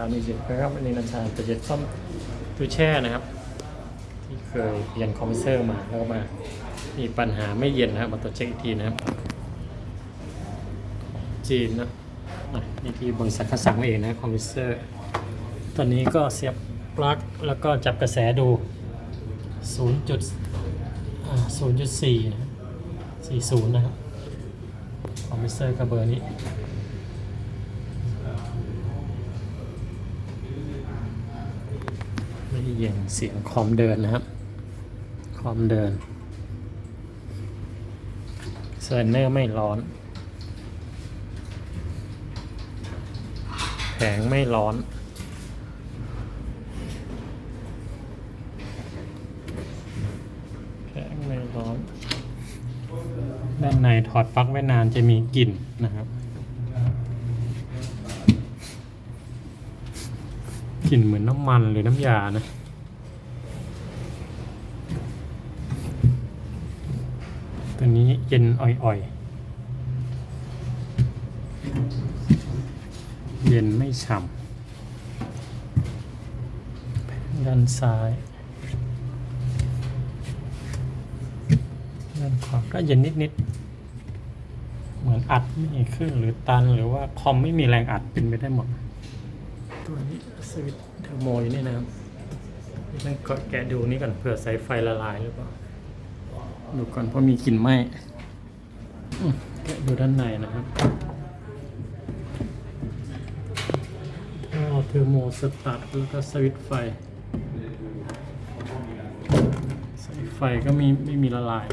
ครับนี่สิครับอันนี้นันชาจะเย็ดซ่อมตู้แช่นะครับ ที่เคยเปลี่ยนคอมพิวเตอร์มาแล้วก็มามีปัญหาไม่เย็นนะครับมาตรวจเช็คอีกทีนะครับ จีนนะนี่ที่บริษัทเขาสั่งมาเองนะคอมพิวเตอร์ตอนนี้ก็เสียบปลั๊กแล้วก็จับกระแสดู 0.0.4 นะ40 นะครับคอมพิวเตอร์กับเบอร์นี้ ไม่ได้ ยินเสียงคอมเดินนะครับ คอมเดินเซอร์เนอร์ไม่ร้อน แผงไม่ร้อน แผงไม่ร้อน ด้านในถอดปลั๊กไว้นานจะมีกลิ่นนะครับกลิ่นเหมือนน้ำมันหรือน้ำยานะ ตัวนี้เย็นอ่อยๆ เย็นไม่ฉ่ำด้านซ้ายด้านขวาก็เย็นนิดๆ เหมือนอัดไม่ขึ้นหรือตันหรือว่าคอมไม่มีแรงอัดเป็นไปได้หมด ตัวนี้สวิตช์เทอร์โมอยู่นี่นะครับนี่ต้องกดแกะดูนี่ก่อนเผื่อสายไฟละลายหรือเปล่า ดูก่อนเพราะมีกลิ่นไหม้แกะดูด้านในนะครับท่อเทอร์โมสตาร์ทแล้วก็สวิตช์ไฟ สายไฟก็มีไม่มีละลาย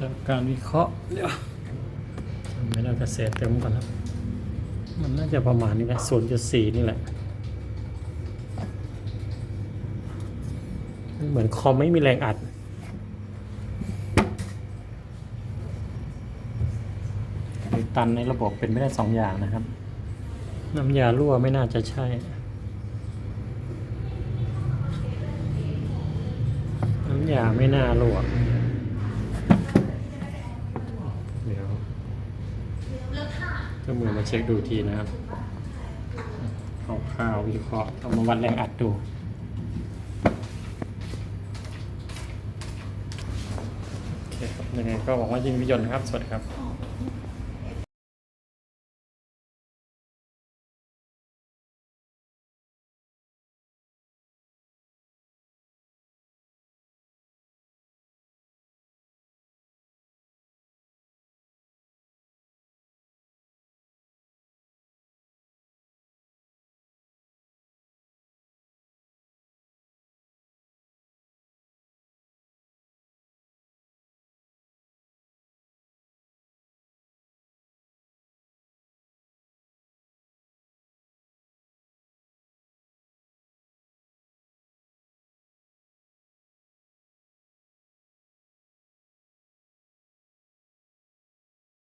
จากการวิเคราะห์เดี๋ยวทำให้เรากระแสเต็มก่อนครับ มันน่าจะประมาณนี้แหละส่วนจุดสี่นี่แหละ มันเหมือนคอมไม่มีแรงอัดหรือตันในระบบเป็นไม่ได้สองอย่างนะครับ น้ำยารั่วไม่น่าจะใช่น้ำยาไม่น่ารั่ว เดี๋ยวื่อมือมาเช็คดูทีนะครับเอาข้าววิเคราะห์เอามาวัดแรงอัดดูโอเคครับยังไงก็หวังว่าจะมีประโยชน์นะครับ สวัสดีครับ